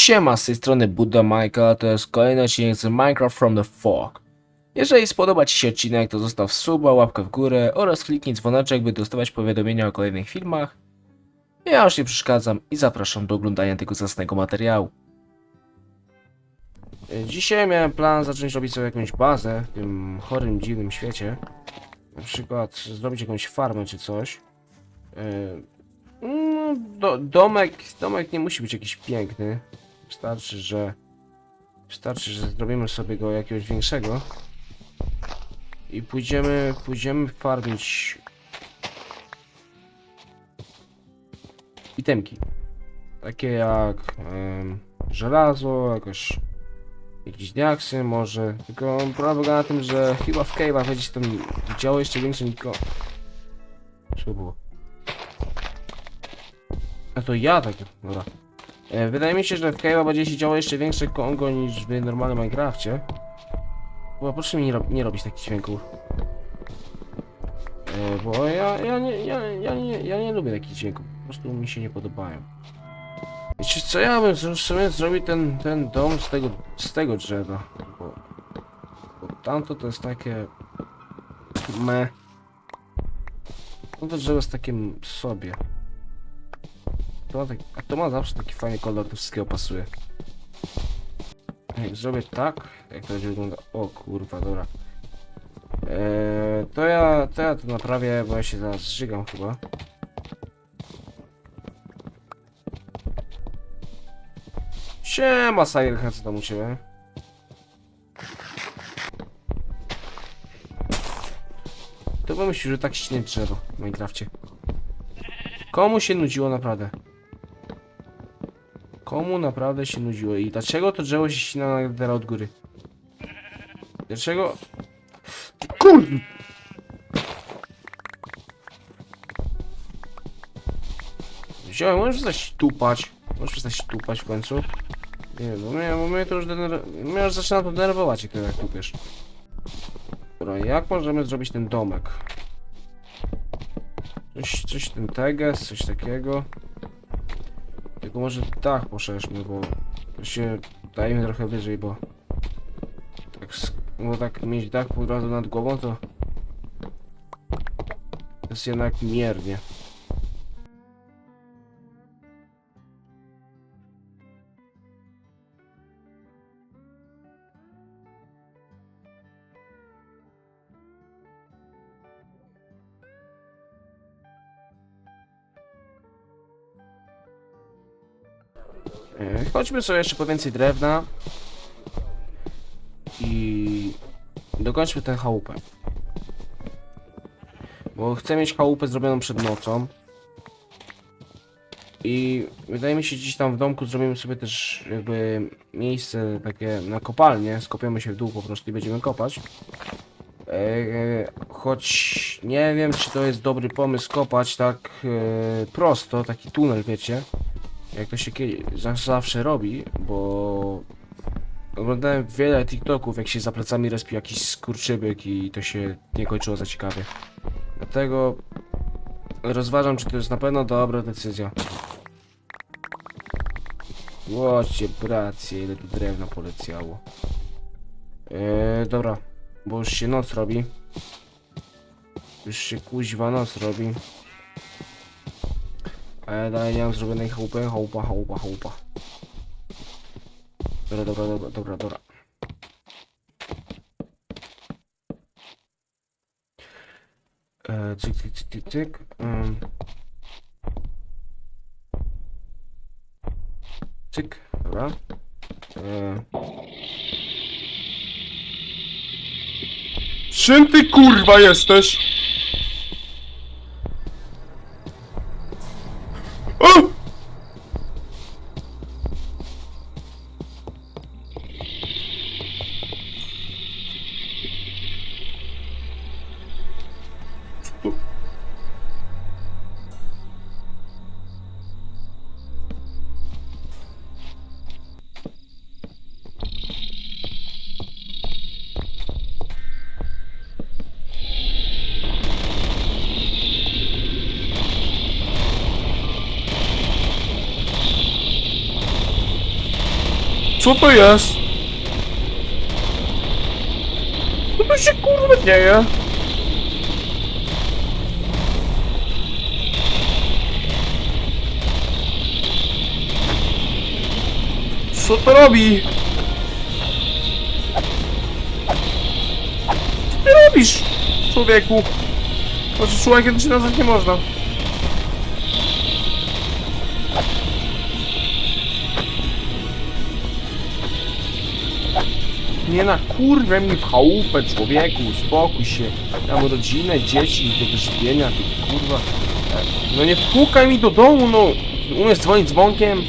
Siema, z tej strony Buddha Michael, to jest kolejny odcinek z Minecraft from the Fog. Jeżeli spodoba Ci się odcinek, to zostaw suba, łapkę w górę oraz kliknij dzwoneczek, by dostawać powiadomienia o kolejnych filmach. Ja już nie przeszkadzam i zapraszam do oglądania tego zacnego materiału. Dzisiaj miałem plan zacząć robić sobie jakąś bazę w tym chorym, dziwnym świecie. Na przykład zrobić jakąś farmę czy coś. E, no, do, domek, domek nie musi być jakiś piękny. Wystarczy, że wystarczy, że zrobimy sobie go jakiegoś większego. I pójdziemy, pójdziemy farmić itemki. Takie jak em, żelazo, jakoś jakieś diaksy może. Tylko problem polega na tym, że chyba w cave'ach będzie się tam działo jeszcze większe niko. Co było? A to ja tak, dobra. E, wydaje mi się, że w Cave'a będzie się działo jeszcze większe Kongo niż w normalnym Minecrafcie. Bo proszę mi nie, rob, nie robić takich dźwięków. E, bo ja, ja, nie, ja, ja, nie, ja nie lubię takich dźwięków. Po prostu mi się nie podobają. Wiecie co, ja bym w zrobił ten, ten dom z tego, z tego drzewa. Bo, bo tamto to jest takie... Me. No to drzewo jest takie sobie. To ma tak, a to ma zawsze taki fajny kolor, to wszystkiego pasuje. Jak zrobię tak, jak to będzie wygląda. O kurwa, dobra. Eee, to ja, to ja to naprawię, bo ja się zaraz zżygam chyba. Siema, Sirenhead, co tam u ciebie? To pomyśl, że tak śnie drzewo w Minecrafcie. Komu się nudziło naprawdę? Komu naprawdę się nudziło i dlaczego to drzewo się ścina na teraz od góry? Dlaczego? Kur... Wziąłem, możesz przestać tupać. Możesz przestać tupać w końcu. Nie, bo mnie, bo mnie to już dener... mnie już zaczyna to denerwować, jak ty tak tupiesz. Dobra, jak możemy zrobić ten domek? Coś, coś ten teges, coś takiego. Tylko może dach poszerzmy, bo się dajmy trochę wyżej, bo tak, bo tak mieć dach po razu nad głową to jest jednak miernie. Chodźmy sobie jeszcze po więcej drewna i dokończmy tę chałupę. Bo chcę mieć chałupę zrobioną przed nocą. I wydaje mi się, gdzieś tam w domku zrobimy sobie też jakby miejsce takie na kopalnię. Skopiemy się w dół po prostu i będziemy kopać. E, e, choć nie wiem, czy to jest dobry pomysł kopać tak e, prosto, taki tunel, wiecie jak to się kie- za- zawsze robi, bo oglądałem wiele TikToków, jak się za plecami respił jakiś skurczybyk i to się nie kończyło za ciekawie. Dlatego rozważam, czy to jest na pewno dobra decyzja. Łocie, bracie, ile tu drewna poleciało. Eee, dobra, bo już się noc robi. Już się kuźwa noc robi. A ja dalej nie mam zrobionej chałupy, chałupa, chałupa, chałupa. Dobra, dobra, dobra, dobra, dobra. E, cyk, cyk, cyk, cyk, cyk. Um. Cyk, dobra. E. Czym ty kurwa jesteś? Co to jest? Co tu się kurwa dzieje? Co to robi? Co ty robisz, człowieku? Znaczy człowiekiem to się nazwać nie można. Nie na kurwę mi chałupę, człowieku, uspokój się. Ja mam rodzinę, dzieci do wyżywienia, ty kurwa. No nie pukaj mi do domu, no. Umiesz dzwonić dzwonkiem?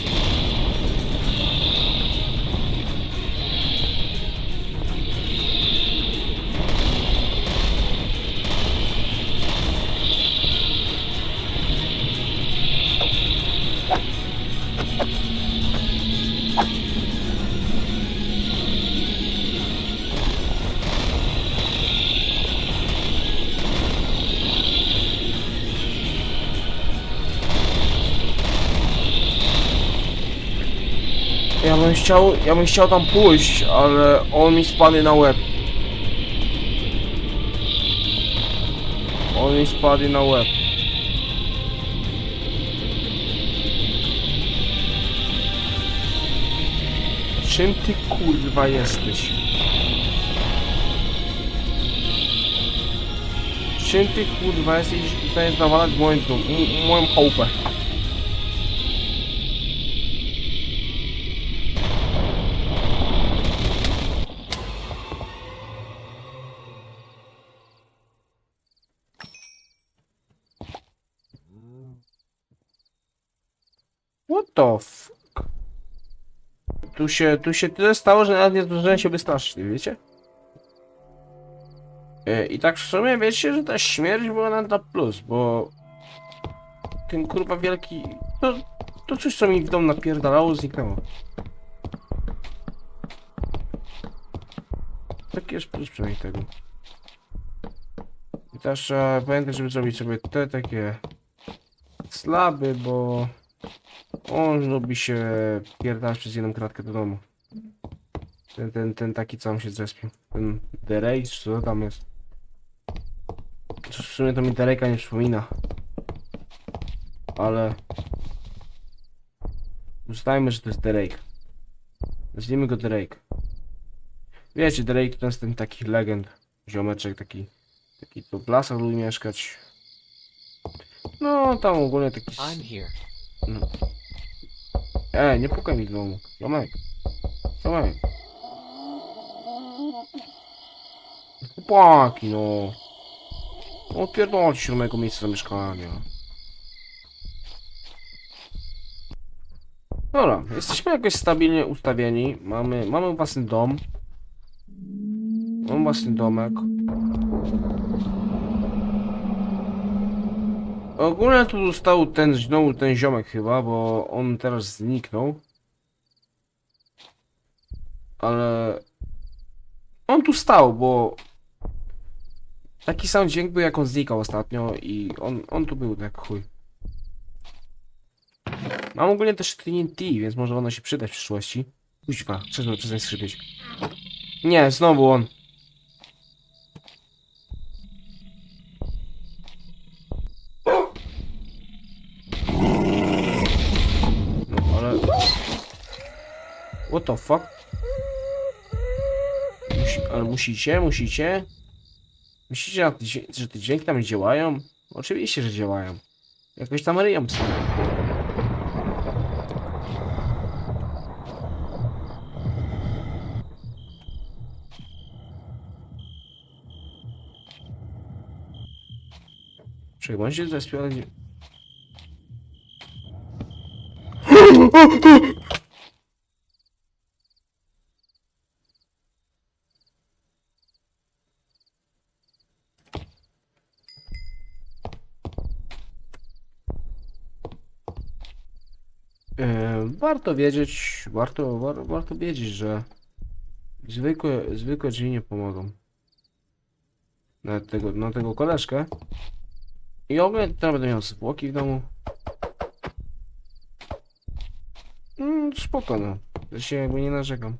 Bym chciał, ja bym chciał tam pójść, ale on mi spadnie na łeb. On mi spadnie na łeb. Czym ty kurwa jesteś? Czym ty kurwa jesteś i tutaj zawalać moją, moją chałupę? What the fuck? Tu się, tu się tyle stało, że nawet nie zdążyłem się wystraszyć, wiecie? E, I tak w sumie wiecie, że ta śmierć była na, na plus, bo ten kurwa wielki, to, to coś co mi w dom napierdalało zniknęło. Taki jest plus przynajmniej tego. I też trzeba pamiętać, żeby zrobić sobie te takie slaby, bo on lubi się pierdalać przez jedną kratkę do domu. Ten, ten, ten taki co tam się zrespił. Ten The Rage, co tam jest. W sumie to mi Dereka nie przypomina. Ale... Ustajmy, że to jest Drake. Nazwijmy go Drake. Wiecie, Drake to jest ten taki legend. Ziomeczek taki... Taki tu w lasach lubi mieszkać. No, tam ogólnie taki... I'm here. E, nie pukaj mi w domu. Ziomek. Ziomek. Chłopaki, no. Odpierdolcie się do mojego miejsca zamieszkania. Dobra, jesteśmy jakoś stabilnie ustawieni. Mamy, mamy własny dom. Mam własny domek. Ogólnie tu został ten, znowu ten ziomek chyba, bo on teraz zniknął. Ale... On tu stał, bo... Taki sam dźwięk był jak on znikał ostatnio i on, on tu był jak chuj. Mam ogólnie też TNT, więc może ono się przydać w przyszłości. Kuźwa, przestań, przestań skrzypieć. Nie, znowu on. What the fuck? Musi, ale musicie, musicie? Myślicie, że te dźwięki tam działają? Oczywiście, że działają. Jakoś tam ryją są. Czekaj, bądź się warto wiedzieć, warto, war, warto wiedzieć, że zwykłe, zwykłe drzwi nie pomogą. Na tego, na tego koleżkę. I ogólnie teraz będę miał zwłoki w domu. Mm, spoko no. że się jakby nie narzekam.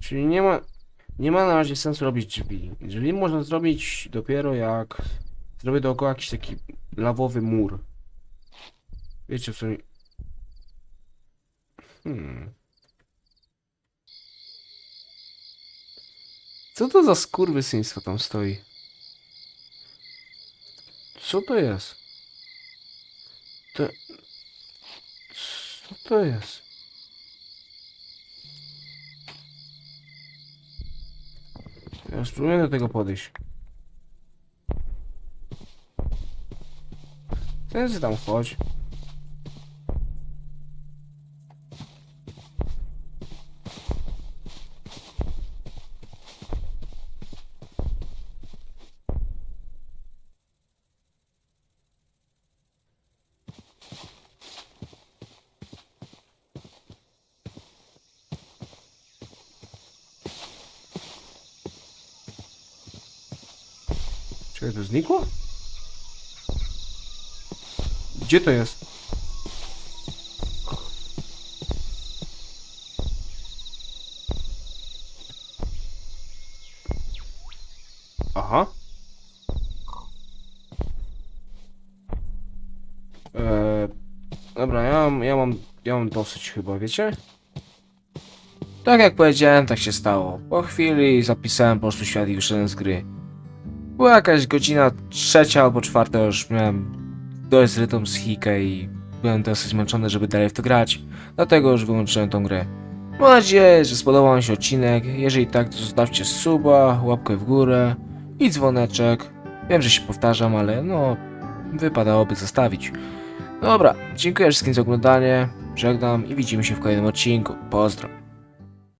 Czyli nie ma, nie ma na razie sensu robić drzwi. Drzwi można zrobić dopiero jak zrobię dookoła jakiś taki lawowy mur. Wiecie co mi... Hmm. Co to za skurwysyństwo tam stoi? Co to jest? To... Co to jest? Ja spróbuję do tego podejść. Ten tam chodź. Czekaj, to znikło? Gdzie to jest? Aha. Eee, dobra, ja mam, ja mam, ja mam dosyć chyba, wiecie? Tak jak powiedziałem, tak się stało. Po chwili zapisałem po prostu świat i wyszedłem z gry. Była jakaś godzina trzecia albo czwarta, już miałem dość rytm z Hike i byłem dosyć zmęczony, żeby dalej w to grać. Dlatego już wyłączyłem tą grę. Mam nadzieję, że spodobał Wam się odcinek. Jeżeli tak, to zostawcie suba, łapkę w górę i dzwoneczek. Wiem, że się powtarzam, ale no, wypadałoby zostawić. Dobra, dziękuję wszystkim za oglądanie, żegnam i widzimy się w kolejnym odcinku. Pozdro.